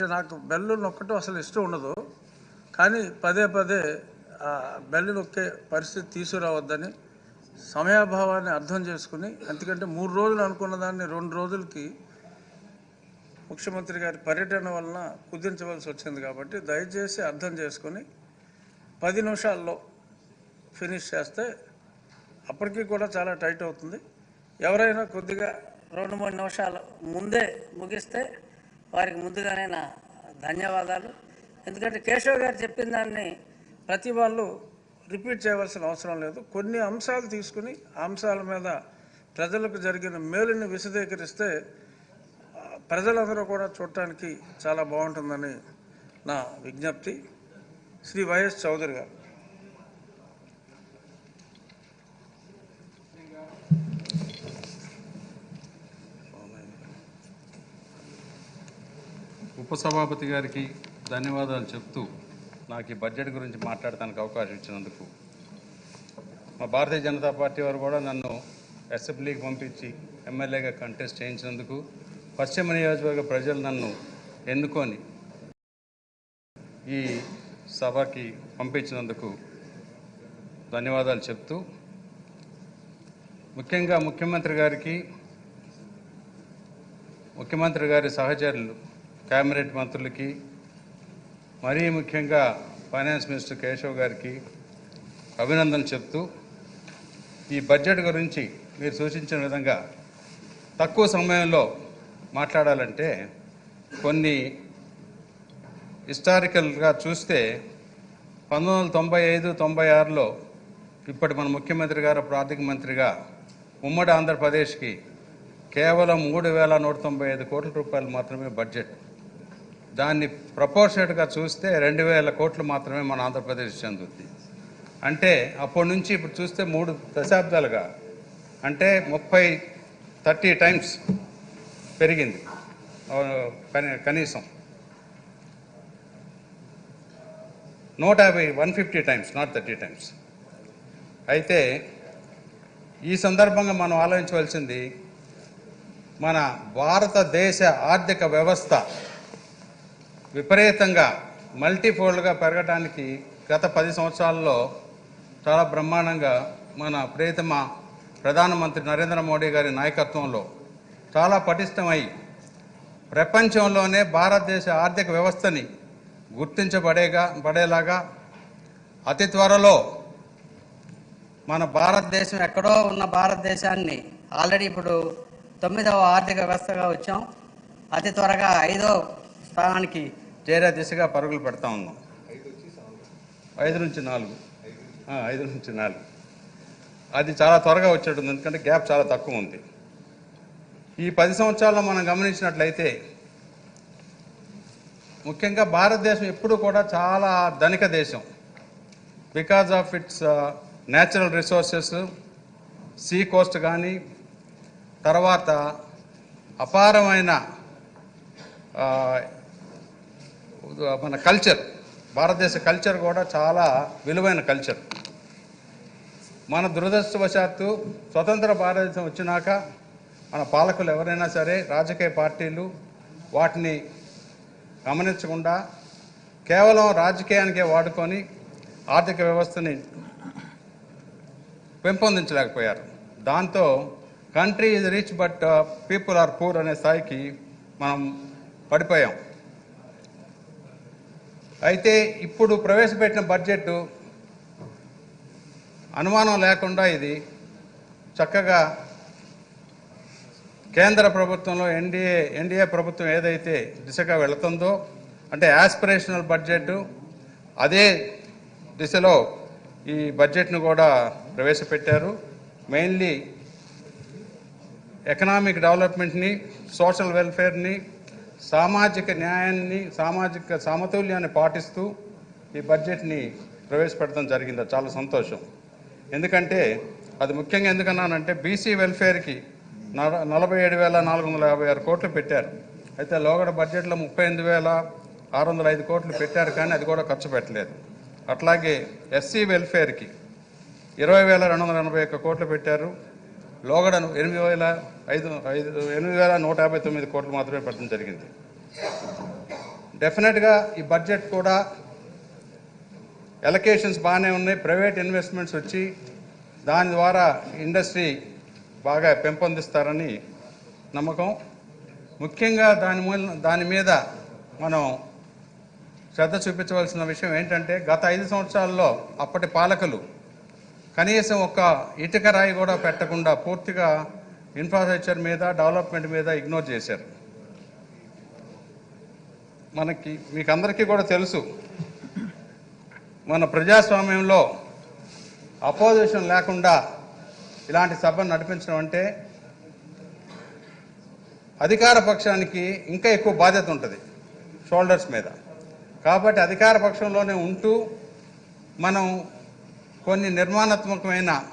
నాకు బెల్లు నొక్కటం అసలు ఇష్టం ఉండదు. కానీ పదే పదే ఆ బెల్లు నొక్కే పరిస్థితి తీసుకురావద్దని సమయాభావాన్ని అర్థం చేసుకుని ఎందుకంటే మూడు రోజులు అనుకున్న దాన్ని రెండు రోజులకి ముఖ్యమంత్రి గారి పర్యటన వలన కుదించవలసి వచ్చింది కాబట్టి దయచేసి అర్థం చేసుకొని పది నిమిషాల్లో ఫినిష్ చేస్తే అప్పటికి కూడా చాలా టైట్ అవుతుంది. ఎవరైనా కొద్దిగా రెండు మూడు నిమిషాలు ముందే ముగిస్తే వారికి ముందుగానే నా ధన్యవాదాలు. ఎందుకంటే కేశవ్ గారు చెప్పిన దాన్ని ప్రతి వాళ్ళు రిపీట్ చేయవలసిన అవసరం లేదు. కొన్ని అంశాలు తీసుకుని అంశాల మీద ప్రజలకు జరిగిన మేలుని విశదీకరిస్తే ప్రజలందరూ కూడా చూడటానికి చాలా బాగుంటుందని నా విజ్ఞప్తి. శ్రీ వైఎస్ చౌదరి గారు. ఉపసభాపతి గారికి ధన్యవాదాలు చెప్తూ నాకు ఈ బడ్జెట్ గురించి మాట్లాడటానికి అవకాశం ఇచ్చినందుకు. మా భారతీయ జనతా పార్టీ వారు కూడా నన్ను అసెంబ్లీకి పంపించి ఎమ్మెల్యేగా కంటెస్ట్ చేయించినందుకు పశ్చిమ నియోజకవర్గ ప్రజలు నన్ను ఎన్నుకొని ఈ సభకి పంపించినందుకు ధన్యవాదాలు చెప్తూ ముఖ్యంగా ముఖ్యమంత్రి గారికి ముఖ్యమంత్రి గారి సహచరులు క్యాబినెట్ మంత్రులకి మరీ ముఖ్యంగా ఫైనాన్స్ మినిస్టర్ కేశవ్ గారికి అభినందన చెప్తూ ఈ బడ్జెట్ గురించి మీరు సూచించిన విధంగా తక్కువ సమయంలో మాట్లాడాలంటే కొన్ని హిస్టారికల్గా చూస్తే పంతొమ్మిది వందల తొంభై ఐదు తొంభై ఆరులో ఇప్పటి మన ముఖ్యమంత్రి గారు ఆర్థిక మంత్రిగా ఉమ్మడి ఆంధ్రప్రదేశ్కి కేవలం మూడు వేల నూట తొంభై ఐదు కోట్ల రూపాయలు మాత్రమే బడ్జెట్. దాన్ని ప్రపోర్షనేట్గా చూస్తే రెండు వేల కోట్లు మాత్రమే మన ఆంధ్రప్రదేశ్ చెందుతుంది అంటే అప్పటి నుంచి ఇప్పుడు చూస్తే మూడు దశాబ్దాలుగా అంటే ముప్పై థర్టీ టైమ్స్ పెరిగింది. కనీసం. నూట యాభై one fifty times not thirty times. అయితే ఈ సందర్భంగా మనం ఆలోచించవలసింది మన భారతదేశ ఆర్థిక వ్యవస్థ విపరీతంగా మల్టీఫోల్డ్గా పెరగడానికి గత పది సంవత్సరాల్లో చాలా బ్రహ్మాండంగా మన ప్రియతమ ప్రధానమంత్రి నరేంద్ర మోడీ గారి నాయకత్వంలో చాలా పటిష్టమై ప్రపంచంలోనే భారతదేశ ఆర్థిక వ్యవస్థని గుర్తించబడేగా పడేలాగా అతి త్వరలో మన భారతదేశం ఎక్కడో ఉన్న భారతదేశాన్ని ఆల్రెడీ ఇప్పుడు తొమ్మిదవ ఆర్థిక వ్యవస్థగా వచ్చాం. అతి త్వరగా ఐదో స్థానానికి చేరే దిశగా పరుగులు పెడతా ఉన్నాం. ఐదు నుంచి నాలుగు. ఐదు నుంచి నాలుగు. అది చాలా త్వరగా వచ్చేటుంది ఎందుకంటే గ్యాప్ చాలా తక్కువ ఉంది. ఈ పది సంవత్సరాల్లో మనం గమనించినట్లయితే ముఖ్యంగా భారతదేశం ఎప్పుడు కూడా చాలా ధనిక దేశం. Because of its natural resources sea coast కానీ తర్వాత అపారమైన uh, మన కల్చర్ భారతదేశ కల్చర్ కూడా చాలా విలువైన కల్చర్ మన దురదృష్టవశాత్తు స్వతంత్ర భారతదేశం వచ్చినాక మన పాలకులు ఎవరైనా సరే రాజకీయ పార్టీలు వాటిని గమనించకుండా కేవలం రాజకీయానికే వాడుకొని ఆర్థిక వ్యవస్థని పెంపొందించలేకపోయారు. దాంతో country is rich but people are poor అనే స్థాయికి మనం పడిపోయాం. అయితే ఇప్పుడు ప్రవేశపెట్టిన బడ్జెట్ అనుమానం లేకుండా ఇది చక్కగా కేంద్ర ప్రభుత్వంలో ఎన్డీఏ ఎన్డీఏ ప్రభుత్వం ఏదైతే దిశగా వెళుతుందో అంటే యాస్పిరేషనల్ బడ్జెట్ అదే దిశలో ఈ బడ్జెట్ను కూడా ప్రవేశపెట్టారు. మెయిన్లీ ఎకనామిక్ డెవలప్మెంట్ని సోషల్ వెల్ఫేర్ని సామాజిక న్యాయాన్ని సామాజిక సమతుల్యాన్ని పాటిస్తూ ఈ బడ్జెట్ని ప్రవేశపెట్టడం జరిగింది. అది చాలా సంతోషం. ఎందుకంటే అది ముఖ్యంగా ఎందుకన్నానంటే బీసీ వెల్ఫేర్కి నలభై ఏడు వేల నాలుగు వందల యాభై ఆరు కోట్లు పెట్టారు. అయితే లోగడ బడ్జెట్లో ముప్పై ఎనిమిది వేల ఆరు వందల ఐదు కోట్లు పెట్టారు కానీ అది కూడా ఖర్చు పెట్టలేదు. అట్లాగే ఎస్సీ వెల్ఫేర్కి ఇరవై వేల రెండు వందల ఎనభై ఒక్క కోట్లు పెట్టారు. లోగడను ఎనిమిది వేల ఐదు ఐదు ఎనిమిది వేల నూట యాభై తొమ్మిది కోట్లు మాత్రమే పెట్టడం జరిగింది. డెఫినెట్గా ఈ బడ్జెట్ కూడా ఎలకేషన్స్ బాగానే ఉన్నాయి. ప్రైవేట్ ఇన్వెస్ట్మెంట్స్ వచ్చి దాని ద్వారా ఇండస్ట్రీ బాగా పెంపొందిస్తారని నమ్మకం. ముఖ్యంగా దాని మూల దాని మీద మనం శ్రద్ధ చూపించవలసిన విషయం ఏంటంటే గత ఐదు సంవత్సరాల్లో అప్పటి పాలకులు కనీసం ఒక ఇటుక రాయి కూడా పెట్టకుండా పూర్తిగా ఇన్ఫ్రాస్ట్రక్చర్ మీద డెవలప్మెంట్ మీద ఇగ్నోర్ చేశారు. మనకి మీకు అందరికీ కూడా తెలుసు మన ప్రజాస్వామ్యంలో అపోజిషన్ లేకుండా ఇలాంటి సభను నడిపించడం అంటే అధికార పక్షానికి ఇంకా ఎక్కువ బాధ్యత ఉంటుంది షోల్డర్స్ మీద. కాబట్టి అధికార పక్షంలోనే ఉంటూ మనం కొన్ని నిర్మాణాత్మకమైన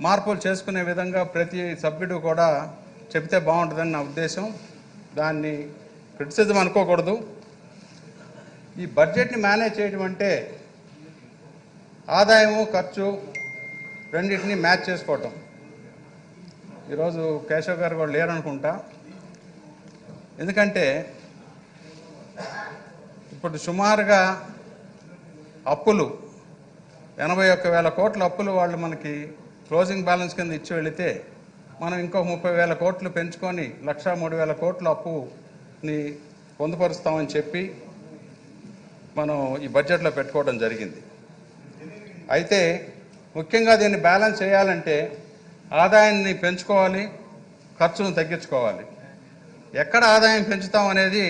మార్పులు చేసుకునే విధంగా ప్రతి సభ్యుడు కూడా చెబితే బాగుంటుందని నా ఉద్దేశం. దాన్ని క్రిటిసిజం అనుకోకూడదు. ఈ బడ్జెట్ని మేనేజ్ చేయడం అంటే ఆదాయము ఖర్చు రెండింటిని మ్యాచ్ చేసుకోవటం. ఈరోజు కేశవ్ గారు కూడా లేరనుకుంటా. ఎందుకంటే ఇప్పుడు సుమారుగా అప్పులు ఎనభై ఒక్క వేల కోట్ల అప్పులు వాళ్ళు మనకి క్లోజింగ్ బ్యాలెన్స్ కింద ఇచ్చి వెళితే మనం ఇంకో ముప్పై వేల కోట్లు పెంచుకొని లక్ష మూడు వేల కోట్ల అప్పుని పొందుపరుస్తామని చెప్పి మనం ఈ బడ్జెట్లో పెట్టుకోవడం జరిగింది. అయితే ముఖ్యంగా దీన్ని బ్యాలెన్స్ చేయాలంటే ఆదాయాన్ని పెంచుకోవాలి ఖర్చును తగ్గించుకోవాలి. ఎక్కడ ఆదాయం పెంచుతాం అనేది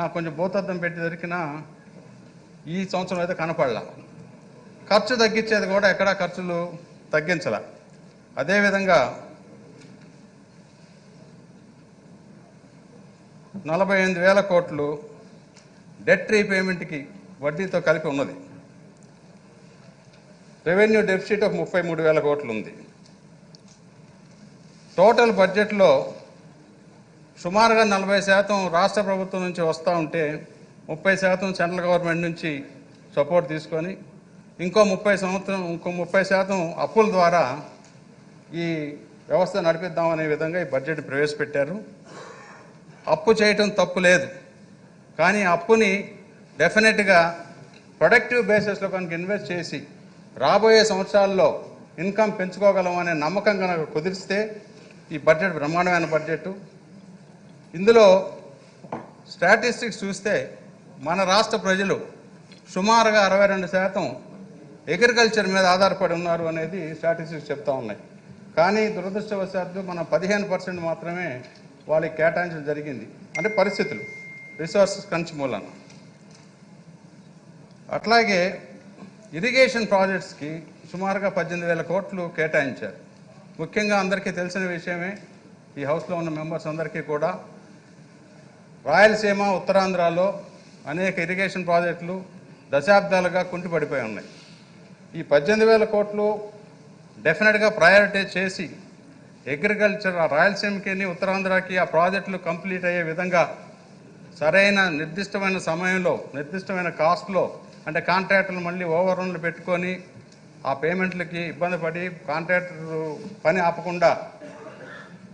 నాకు కొంచెం భూతద్దం పెట్టి దొరికిన ఈ సంవత్సరం అయితే కనపడలా. ఖర్చు తగ్గించేది కూడా ఎక్కడా ఖర్చులు తగ్గించాల. అదేవిధంగా నలభై ఎనిమిది వేల కోట్లు డెట్ రీపేమెంట్కి వడ్డీతో కలిపి ఉన్నది. రెవెన్యూ డెఫిసిట్ ఒక ముప్పై మూడు వేల కోట్లు ఉంది. టోటల్ బడ్జెట్లో సుమారుగా నలభై శాతం రాష్ట్ర ప్రభుత్వం నుంచి వస్తూ ఉంటే ముప్పై శాతం సెంట్రల్ గవర్నమెంట్ నుంచి సపోర్ట్ తీసుకొని ఇంకో ముప్పై సంవత్సరం ఇంకో ముప్పై శాతం అప్పుల ద్వారా ఈ వ్యవస్థ నడిపిద్దామనే విధంగా ఈ బడ్జెట్ ప్రవేశపెట్టారు. అప్పు చేయటం తప్పు లేదు. కానీ అప్పుని డెఫినెట్గా ప్రొడక్టివ్ బేసిస్లో కనుక ఇన్వెస్ట్ చేసి రాబోయే సంవత్సరాల్లో ఇన్కమ్ పెంచుకోగలం అనే నమ్మకం కనుక కుదిరిస్తే ఈ బడ్జెట్ బ్రహ్మాండమైన బడ్జెట్ ఇందులో స్టాటిస్టిక్స్ చూస్తే మన రాష్ట్ర ప్రజలు సుమారుగా అరవై రెండు శాతం అగ్రికల్చర్ మీద ఆధారపడి ఉన్నారు అనేది స్టాటిస్టిక్స్ చెప్తా ఉన్నాయి. కానీ దురదృష్టవశాత్తు మనం పదిహేను పర్సెంట్ మాత్రమే వాళ్ళకి కేటాయించడం జరిగింది. అంటే పరిస్థితులు రిసోర్సెస్ కంచి మూలన. అట్లాగే ఇరిగేషన్ ప్రాజెక్ట్స్కి సుమారుగా పద్దెనిమిది వేల కోట్లు కేటాయించారు. ముఖ్యంగా అందరికీ తెలిసిన విషయమే ఈ హౌస్లో ఉన్న మెంబర్స్ అందరికీ కూడా రాయలసీమ ఉత్తరాంధ్రలో అనేక ఇరిగేషన్ ప్రాజెక్టులు దశాబ్దాలుగా కుంటిపడిపోయి ఉన్నాయి. ఈ పద్దెనిమిది వేల కోట్లు డెఫినెట్గా ప్రయారిటైజ్ చేసి అగ్రికల్చర్ ఆ రాయలసీమకి ఉత్తరాంధ్రకి ఆ ప్రాజెక్టులు కంప్లీట్ అయ్యే విధంగా సరైన నిర్దిష్టమైన సమయంలో నిర్దిష్టమైన కాస్ట్లో అంటే కాంట్రాక్టర్లు మళ్ళీ ఓవర్రన్లు పెట్టుకొని ఆ పేమెంట్లకి ఇబ్బంది పడి కాంట్రాక్టర్ పని ఆపకుండా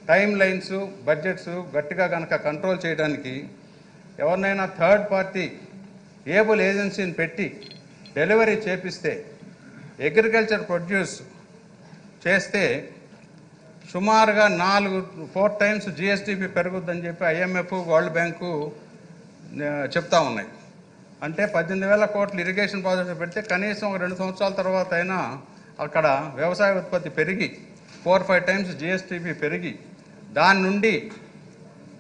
టైం లైన్స్ బడ్జెట్స్ గట్టిగా కనుక కంట్రోల్ చేయడానికి ఎవరినైనా థర్డ్ పార్టీ ఏబుల్ ఏజెన్సీని పెట్టి డెలివరీ చేపిస్తే అగ్రికల్చర్ ప్రొడ్యూస్ చేస్తే సుమారుగా నాలుగు ఫోర్ టైమ్స్ జిఎస్డిపి పెరుగుద్దని చెప్పి ఐఎంఎఫ్ వరల్డ్ బ్యాంకు చెప్తా ఉన్నాయి. అంటే పద్దెనిమిది వేల కోట్లు ఇరిగేషన్ ప్రాజెక్టు పెడితే కనీసం రెండు సంవత్సరాల తర్వాత అయినా అక్కడ వ్యవసాయ ఉత్పత్తి పెరిగి ఫోర్ ఫైవ్ టైమ్స్ జిఎస్టిపి పెరిగి దాని నుండి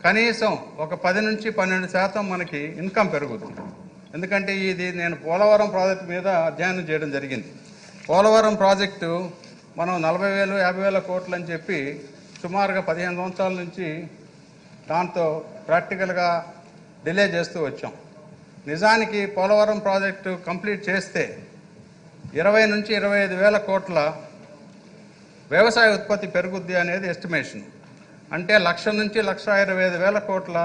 కనీసం ఒక పది నుంచి పన్నెండు శాతం మనకి ఇన్కమ్ పెరుగుతుంది. ఎందుకంటే ఇది నేను పోలవరం ప్రాజెక్టు మీద అధ్యయనం చేయడం జరిగింది. పోలవరం ప్రాజెక్టు మనం నలభై వేలు యాభై వేల కోట్లు అని చెప్పి సుమారుగా పదిహేను సంవత్సరాల నుంచి దాంతో ప్రాక్టికల్గా డిలే చేస్తూ వచ్చాం. నిజానికి పోలవరం ప్రాజెక్టు కంప్లీట్ చేస్తే ఇరవై నుంచి ఇరవై ఐదు వేల కోట్ల వ్యవసాయ ఉత్పత్తి పెరుగుద్ది అనేది ఎస్టిమేషన్. అంటే లక్ష నుంచి లక్ష ఇరవై ఐదు వేల కోట్ల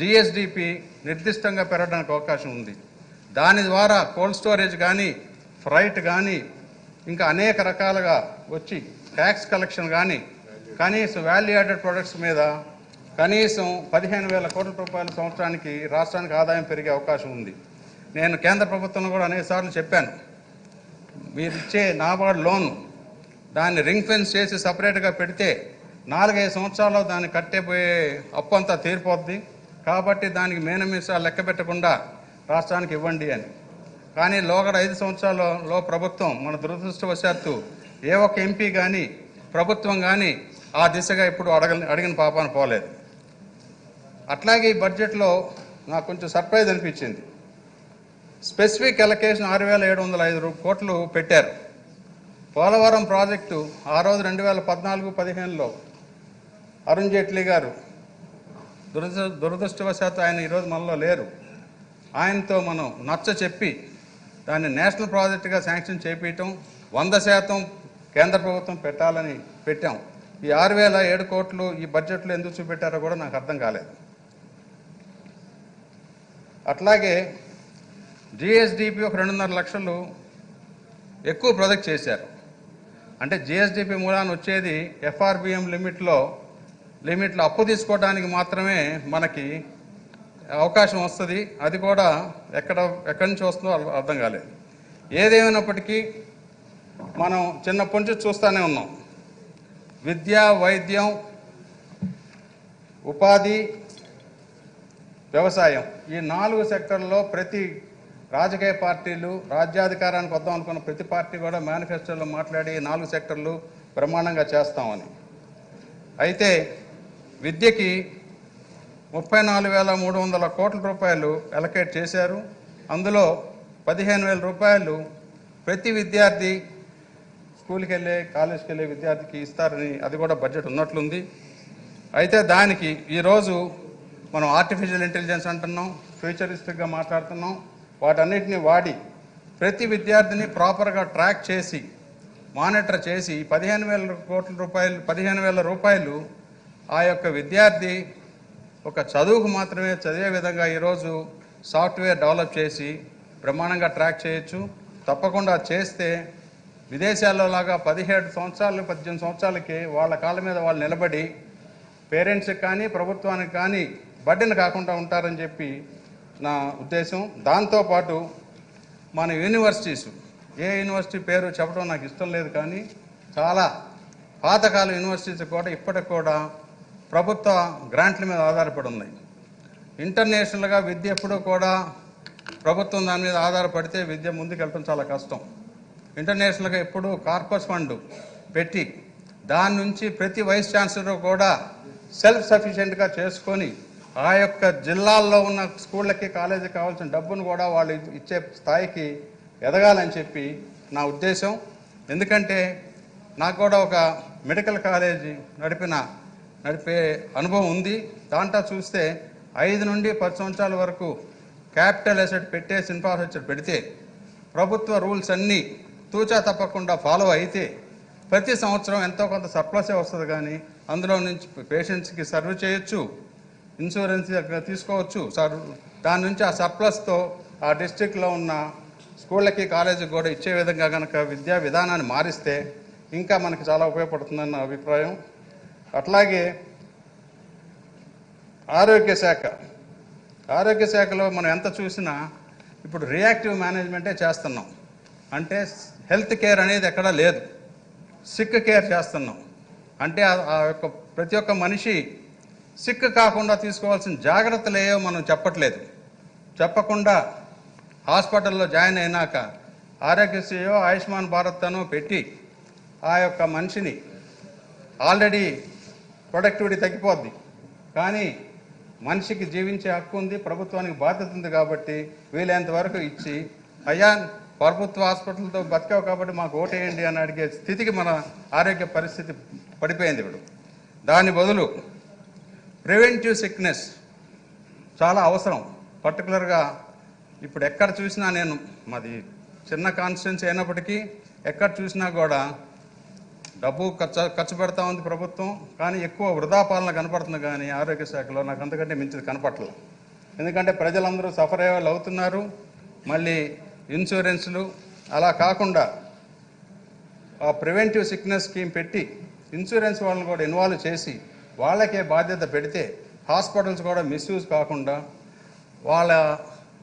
జిఎస్డిపి నిర్దిష్టంగా పెరగడానికి అవకాశం ఉంది. దాని ద్వారా కోల్డ్ స్టోరేజ్ కానీ ఫ్రైట్ కానీ ఇంకా అనేక రకాలుగా వచ్చి ట్యాక్స్ కలెక్షన్ కానీ కనీసం వాల్యూ యాడెడ్ ప్రొడక్ట్స్ మీద కనీసం పదిహేను వేల కోట్ల రూపాయల సంవత్సరానికి రాష్ట్రానికి ఆదాయం పెరిగే అవకాశం ఉంది. నేను కేంద్ర ప్రభుత్వంలో కూడా అనేకసార్లు చెప్పాను. మీరు ఇచ్చే నాబార్డ్ లోన్ దాన్ని రింగ్ ఫెన్స్ చేసి సపరేట్గా పెడితే నాలుగైదు సంవత్సరాల్లో దాన్ని కట్టేపోయే అప్పు అంతా తీరిపోద్ది. కాబట్టి దానికి మేనమీసాలు లెక్క పెట్టకుండా రాష్ట్రానికి ఇవ్వండి అని. కానీ లోగడ ఐదు సంవత్సరాలలో ప్రభుత్వం మన దురదృష్టవశాత్తు ఏ ఒక్క ఎంపీ కానీ ప్రభుత్వం కానీ ఆ దిశగా ఇప్పుడు అడగ అడిగిన పాపాన పోలేదు. అట్లాగే ఈ బడ్జెట్లో నాకు కొంచెం సర్ప్రైజ్ అనిపించింది. స్పెసిఫిక్ ఎలకేషన్ ఆరు వేల ఏడు వందల ఐదు కోట్లు పెట్టారు. పోలవరం ప్రాజెక్టు ఆ రోజు రెండు వేల పద్నాలుగు పదిహేనులో అరుణ్ జైట్లీ గారు దురద దురదృష్టవశాత్తు ఆయన ఈరోజు మనలో లేరు. ఆయనతో మనం నచ్చ చెప్పి దాన్ని నేషనల్ ప్రాజెక్టుగా శాంక్షన్ చేపించటం వంద శాతం కేంద్ర ప్రభుత్వం పెట్టాలని పెట్టాం. ఈ ఆరు వేల ఏడు కోట్లు ఈ బడ్జెట్లో ఎందుకు చూపెట్టారో కూడా నాకు అర్థం కాలేదు. అట్లాగే జిఎస్డిపి ఒక రెండున్నర లక్షలు ఎక్కువ ప్రొజెక్ట్ చేశారు. అంటే జిఎస్డిపి మూలాన్ని వచ్చేది ఎఫ్ఆర్బిఎం లిమిట్లో లిమిట్లో అప్పు తీసుకోవడానికి మాత్రమే మనకి అవకాశం వస్తుంది. అది కూడా ఎక్కడ ఎక్కడి నుంచి వస్తుందో అర్థం- అర్థం కాలేదు. ఏదేమైనప్పటికీ మనం చిన్నప్పటి నుంచి చూస్తూనే ఉన్నాం. విద్య వైద్యం ఉపాధి వ్యవసాయం ఈ నాలుగు సెక్టర్లలో ప్రతి రాజకీయ పార్టీలు రాజ్యాధికారానికి వద్దాం అనుకున్న ప్రతి పార్టీ కూడా మేనిఫెస్టోలో మాట్లాడి ఈ నాలుగు సెక్టర్లు బ్రహ్మాండంగా చేస్తామని. అయితే విద్యకి ముప్పై నాలుగు వేల మూడు వందల కోట్ల రూపాయలు అలకేట్ చేశారు. అందులో పదిహేను వేల రూపాయలు ప్రతి విద్యార్థి స్కూల్కి వెళ్ళే కాలేజ్కి వెళ్ళే విద్యార్థికి ఇస్తారని అది కూడా బడ్జెట్ ఉన్నట్లుంది. అయితే దానికి ఈరోజు మనం ఆర్టిఫిషియల్ ఇంటెలిజెన్స్ అంటున్నాం ఫ్యూచరిస్టిక్గా మాట్లాడుతున్నాం. వాటన్నిటిని వాడి ప్రతి విద్యార్థిని ప్రాపర్గా ట్రాక్ చేసి మానిటర్ చేసి పదిహేను వేల కోట్ల రూపాయలు పదిహేను వేల రూపాయలు ఆ యొక్క విద్యార్థి ఒక చదువుకు మాత్రమే చదివే విధంగా ఈరోజు సాఫ్ట్వేర్ డెవలప్ చేసి బ్రహ్మాండంగా ట్రాక్ చేయొచ్చు. తప్పకుండా చేస్తే విదేశాల్లో లాగా పదిహేడు సంవత్సరాలు పద్దెనిమిది సంవత్సరాలకి వాళ్ళ కాళ్ళ మీద వాళ్ళు నిలబడి పేరెంట్స్కి కానీ ప్రభుత్వానికి కానీ బడ్డెన్ కాకుండా ఉంటారని చెప్పి నా ఉద్దేశం. దాంతోపాటు మన యూనివర్సిటీస్ ఏ యూనివర్సిటీ పేరు చెప్పడం నాకు ఇష్టం లేదు కానీ చాలా పాతకాల యూనివర్సిటీస్ కూడా ఇప్పటికి కూడా ప్రభుత్వ గ్రాంట్ల మీద ఆధారపడి ఉన్నాయి ఇంటర్నేషనల్గా విద్య ఎప్పుడూ కూడా ప్రభుత్వం దాని మీద ఆధారపడితే విద్య ముందుకెళ్ళడం చాలా కష్టం. ఇంటర్నేషనల్గా ఎప్పుడు కార్పస్ ఫండ్ పెట్టి దాని నుంచి ప్రతి వైస్ ఛాన్సలర్ కూడా సెల్ఫ్ సఫిషియెంట్గా చేసుకొని ఆ యొక్క జిల్లాల్లో ఉన్న స్కూళ్ళకి కాలేజీకి కావాల్సిన డబ్బును కూడా వాళ్ళు ఇచ్చే స్థాయికి ఎదగాలని చెప్పి నా ఉద్దేశం. ఎందుకంటే నాకు కూడా ఒక మెడికల్ కాలేజీ నడిపిన నడిపే అనుభవం ఉంది. దాంట్లో చూస్తే ఐదు నుండి పది సంవత్సరాల వరకు క్యాపిటల్ అసెట్ పెట్టేసి ఇన్ఫ్రాస్ట్రక్చర్ పెడితే ప్రభుత్వ రూల్స్ అన్నీ తూచా తప్పకుండా ఫాలో అయితే ప్రతి సంవత్సరం ఎంతో కొంత సర్ప్లసే వస్తుంది కానీ అందులో నుంచి పేషెంట్స్కి సర్వ్ చేయొచ్చు ఇన్సూరెన్స్ తీసుకోవచ్చు. సర్ దాని నుంచి ఆ సర్ప్లస్తో ఆ డిస్టిక్లో ఉన్న స్కూళ్ళకి కాలేజీకి కూడా ఇచ్చే విధంగా కనుక విద్యా విధానాన్ని మారిస్తే ఇంకా మనకి చాలా ఉపయోగపడుతుందన్న అభిప్రాయం. అట్లాగే ఆరోగ్య శాఖ. ఆరోగ్య శాఖలో మనం ఎంత చూసినా ఇప్పుడు రియాక్టివ్ మేనేజ్మెంటే చేస్తున్నాం. అంటే హెల్త్ కేర్ అనేది ఎక్కడా లేదు. సిక్ కేర్ చేస్తున్నాం. అంటే ఆ యొక్క ప్రతి ఒక్క మనిషి సిక్ కాకుండా తీసుకోవాల్సిన జాగ్రత్తలు ఏవో మనం చెప్పట్లేదు. చెప్పకుండా హాస్పిటల్లో జాయిన్ అయినాక ఆరోగ్యశ్రీయో ఆయుష్మాన్ భారత్ అనో పెట్టి ఆ యొక్క మనిషిని ఆల్రెడీ ప్రొడక్టివిటీ తగ్గిపోద్ది. కానీ మనిషికి జీవించే హక్కు ఉంది ప్రభుత్వానికి బాధ్యత ఉంది కాబట్టి వీలైనంత వరకు ఇచ్చి అయ్యా ప్రభుత్వ హాస్పిటల్తో బతికావు కాబట్టి మాకు ఓటేయండి అని అడిగే స్థితికి మన ఆరోగ్య పరిస్థితి పడిపోయింది ఇప్పుడు. దాని బదులు ప్రివెంటివ్ సిక్నెస్ చాలా అవసరం. పర్టికులర్గా ఇప్పుడు ఎక్కడ చూసినా నేను మాది చిన్న కాన్స్టిట్యున్సీ అయినప్పటికీ ఎక్కడ చూసినా కూడా డబ్బు ఖర్చు ఖర్చు పెడతా ఉంది ప్రభుత్వం కానీ ఎక్కువ వృధా పాలన కనపడుతుంది కానీ ఆరోగ్య శాఖలో నాకు అంతకంటే మించిది కనపట్లేదు ఎందుకంటే ప్రజలందరూ సఫర్ అయ్యే వాళ్ళు అవుతున్నారు. మళ్ళీ ఇన్సూరెన్స్లు అలా కాకుండా ఆ ప్రివెంటివ్ సిక్నెస్ స్కీమ్ పెట్టి ఇన్సూరెన్స్ వాళ్ళని కూడా ఇన్వాల్వ్ చేసి వాళ్ళకే బాధ్యత పెడితే హాస్పిటల్స్ కూడా మిస్యూజ్ కాకుండా వాళ్ళ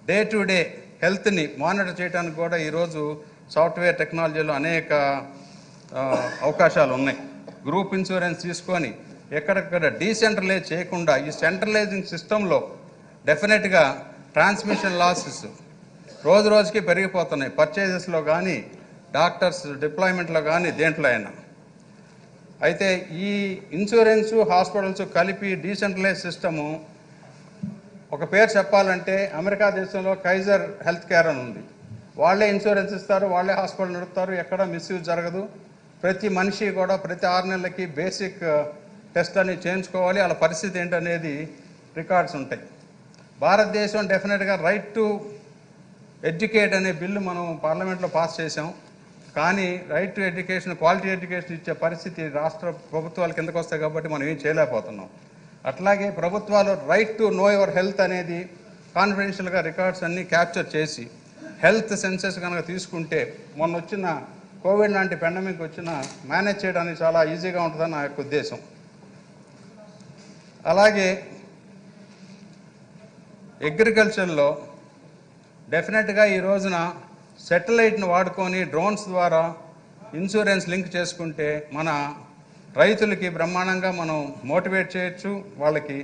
డే టు డే హెల్త్ని మానిటర్ చేయడానికి కూడా ఈరోజు సాఫ్ట్వేర్ టెక్నాలజీలో అనేక అవకాశాలు ఉన్నాయి గ్రూప్ ఇన్సూరెన్స్ తీసుకొని ఎక్కడెక్కడ డీసెంట్రలైజ్ చేయకుండా ఈ సెంట్రలైజింగ్ సిస్టంలో డెఫినెట్గా ట్రాన్స్మిషన్ లాసెస్ రోజు రోజుకి పెరిగిపోతున్నాయి. పర్చేజెస్లో కానీ డాక్టర్స్ డిప్లాయ్మెంట్లో కానీ దేంట్లో అయినా. అయితే ఈ ఇన్సూరెన్స్ హాస్పిటల్స్ కలిపి డీసెంట్రలైజ్ సిస్టము ఒక పేరు చెప్పాలంటే అమెరికా దేశంలో కైజర్ హెల్త్ కేర్ అని ఉంది. వాళ్ళే ఇన్సూరెన్స్ ఇస్తారు వాళ్ళే హాస్పిటల్ నడుపుతారు ఎక్కడ మిస్యూజ్ జరగదు. ప్రతి మనిషి కూడా ప్రతి ఆరు నెలలకి బేసిక్ టెస్ట్ అని చేయించుకోవాలి. వాళ్ళ పరిస్థితి ఏంటనేది రికార్డ్స్ ఉంటాయి. భారతదేశం డెఫినెట్గా రైట్ టు ఎడ్యుకేట్ అనే బిల్లు మనం పార్లమెంట్లో పాస్ చేసాం కానీ right to education quality education ఇచ్చే పరిస్థితి రాష్ట్ర ప్రభుత్వాల కిందకు వస్తాయి కాబట్టి మనం ఏం చేయలేకపోతున్నాం. అట్లాగే ప్రభుత్వాలు right to know your health అనేది కాన్ఫిడెన్షియల్గా రికార్డ్స్ అన్నీ క్యాప్చర్ చేసి హెల్త్ సెన్సెస్ కనుక తీసుకుంటే మొన్న వచ్చిన కోవిడ్ లాంటి పెండమిక్ వచ్చిన మేనేజ్ చేయడానికి చాలా ఈజీగా ఉంటుందని నా యొక్క ఉద్దేశం. అలాగే అగ్రికల్చర్లో డెఫినెట్గా ఈ రోజున సెటిలైట్ను వాడుకొని డ్రోన్స్ ద్వారా ఇన్సూరెన్స్ లింక్ చేసుకుంటే మన రైతులకి బ్రహ్మాండంగా మనం మోటివేట్ చేయొచ్చు. వాళ్ళకి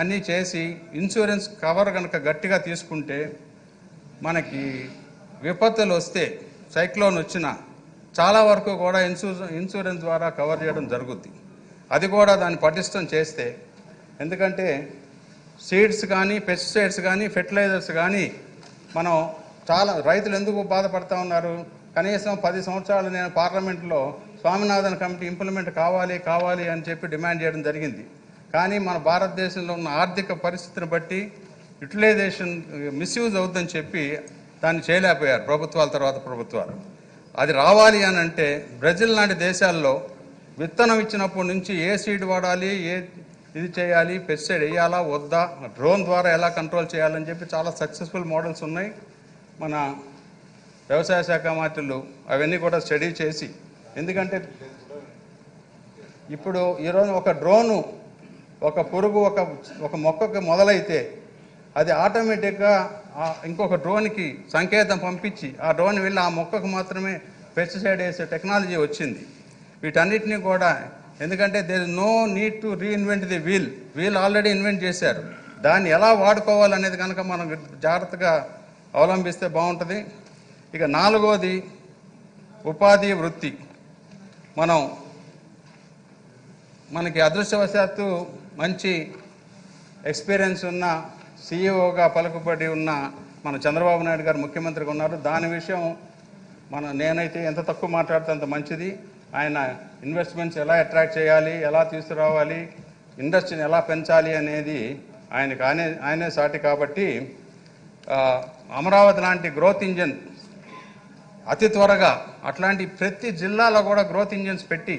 అన్నీ చేసి ఇన్సూరెన్స్ కవర్ కనుక గట్టిగా తీసుకుంటే మనకి విపత్తులు వస్తే సైక్లోన్ వచ్చిన చాలా వరకు కూడా ఇన్సూరెన్స్ ఇన్సూరెన్స్ ద్వారా కవర్ చేయడం జరుగుద్ది. అది కూడా దాన్ని పటిష్టం చేస్తే ఎందుకంటే సీడ్స్ కానీ పెస్టిసైడ్స్ కానీ ఫెర్టిలైజర్స్ కానీ మనం చాలా రైతులు ఎందుకు బాధపడతా ఉన్నారు? కనీసం పది సంవత్సరాలు నేను పార్లమెంట్లో స్వామినాథన్ కమిటీ ఇంప్లిమెంట్ కావాలి కావాలి అని చెప్పి డిమాండ్ చేయడం జరిగింది. కానీ మన భారతదేశంలో ఉన్న ఆర్థిక పరిస్థితిని బట్టి యూటిలైజేషన్ మిస్యూజ్ అవుద్దని చెప్పి దాన్ని చేయలేకపోయారు ప్రభుత్వాల తర్వాత ప్రభుత్వాలు. అది రావాలి అని అంటే బ్రెజిల్ లాంటి దేశాల్లో విత్తనం ఇచ్చినప్పటి నుంచి ఏ సీడ్ వాడాలి ఏ ఇది చేయాలి పెస్టిసైడ్ వేయాలా వద్దా? డ్రోన్ ద్వారా ఎలా కంట్రోల్ చేయాలని చెప్పి చాలా సక్సెస్ఫుల్ మోడల్స్ ఉన్నాయి. మన వ్యవసాయ శాఖ మంత్రులు అవన్నీ కూడా స్టడీ చేసి ఎందుకంటే ఇప్పుడు ఈరోజు ఒక డ్రోను ఒక పురుగు ఒక ఒక మొక్కకు మొదలైతే అది ఆటోమేటిక్గా ఇంకొక డ్రోన్కి సంకేతం పంపించి ఆ డ్రోన్ వెళ్ళి ఆ మొక్కకు మాత్రమే పెస్టిసైడ్ వేసే టెక్నాలజీ వచ్చింది. వీటన్నిటినీ కూడా ఎందుకంటే there is no need to reinvent the wheel wheel already invent చేశారు. దాన్ని ఎలా వాడుకోవాలనేది కనుక మనం జాగ్రత్తగా అవలంబిస్తే బాగుంటుంది. ఇక నాలుగోది ఉపాధి వృత్తి. మనం మనకి అదృష్టవశాత్తు మంచి ఎక్స్పీరియన్స్ ఉన్న సీఈఓగా పలుకుబడి ఉన్న మన చంద్రబాబు నాయుడు గారు ముఖ్యమంత్రిగా ఉన్నారు. దాని విషయం మన నేనైతే ఎంత తక్కువ మాట్లాడితే అంత మంచిది. ఆయన ఇన్వెస్ట్మెంట్స్ ఎలా అట్రాక్ట్ చేయాలి ఎలా తీసుకురావాలి ఇండస్ట్రీని ఎలా పెంచాలి అనేది ఆయనకు ఆయనే ఆయనే సాటి కాబట్టి అమరావతి లాంటి గ్రోత్ ఇంజన్ అతి త్వరగా అట్లాంటి ప్రతి జిల్లాలో కూడా గ్రోత్ ఇంజిన్స్ పెట్టి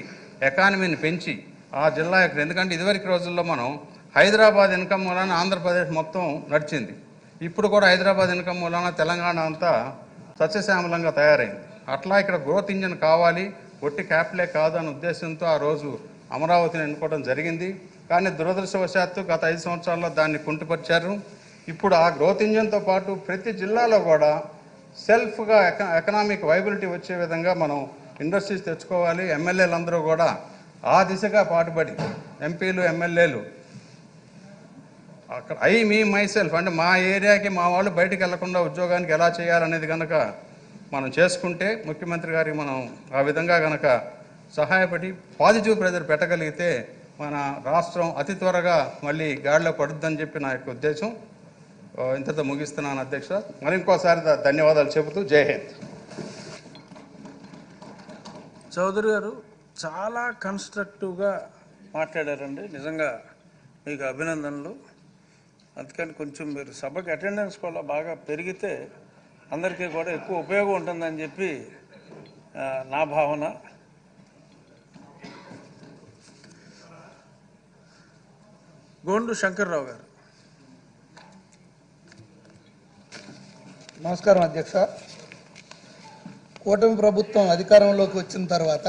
ఎకానమీని పెంచి ఆ జిల్లా యొక్క ఎందుకంటే ఇదివరకు రోజుల్లో మనం హైదరాబాద్ ఇన్కమ్ మూలాన ఆంధ్రప్రదేశ్ మొత్తం నడిచింది. ఇప్పుడు కూడా హైదరాబాద్ ఇన్కమ్ మూలాన తెలంగాణ అంతా సస్యశ్యామలంగా తయారైంది. అట్లా ఇక్కడ గ్రోత్ ఇంజిన్ కావాలి ఒట్టి క్యాపిటలే కాదు అనే ఉద్దేశంతో ఆ రోజు అమరావతిని ఎన్నుకోవడం జరిగింది. కానీ దురదృష్టవశాత్తు గత ఐదు సంవత్సరాల్లో దాన్ని కుంటుపరిచారు. ఇప్పుడు ఆ గ్రోత్ ఇంజిన్తో పాటు ప్రతి జిల్లాలో కూడా సెల్ఫ్గా ఎక ఎకనామిక్ వైబిలిటీ వచ్చే విధంగా మనం ఇండస్ట్రీస్ తెచ్చుకోవాలి. ఎమ్మెల్యేలందరూ కూడా ఆ దిశగా పాటుపడి ఎంపీలు ఎమ్మెల్యేలు అక్కడ ఐ మీ మై సెల్ఫ్ అంటే మా ఏరియాకి మా వాళ్ళు బయటికి వెళ్ళకుండా ఉద్యోగానికి ఎలా చేయాలనేది కనుక మనం చేసుకుంటే ముఖ్యమంత్రి గారికి మనం ఆ విధంగా కనుక సహాయపడి పాజిటివ్ ప్రెజర్ పెట్టగలిగితే మన రాష్ట్రం అతి త్వరగా మళ్ళీ గాడిలో పడుద్దని చెప్పి నా యొక్క ఉద్దేశం. ఇంతతో ముగిస్తున్నాను అధ్యక్ష. మరి ఇంకోసారి ధన్యవాదాలు చెబుతూ జై హింద్. చౌదరి గారు చాలా కన్స్ట్రక్టివ్గా మాట్లాడారండి. నిజంగా మీకు అభినందనలు. అందుకని కొంచెం మీరు సభకి అటెండెన్స్ కూడా బాగా పెరిగితే అందరికీ కూడా ఎక్కువ ఉపయోగం ఉంటుందని చెప్పి నా భావన. గోండు శంకర్రావు గారు. నమస్కారం అధ్యక్ష. కూటమి ప్రభుత్వం అధికారంలోకి వచ్చిన తర్వాత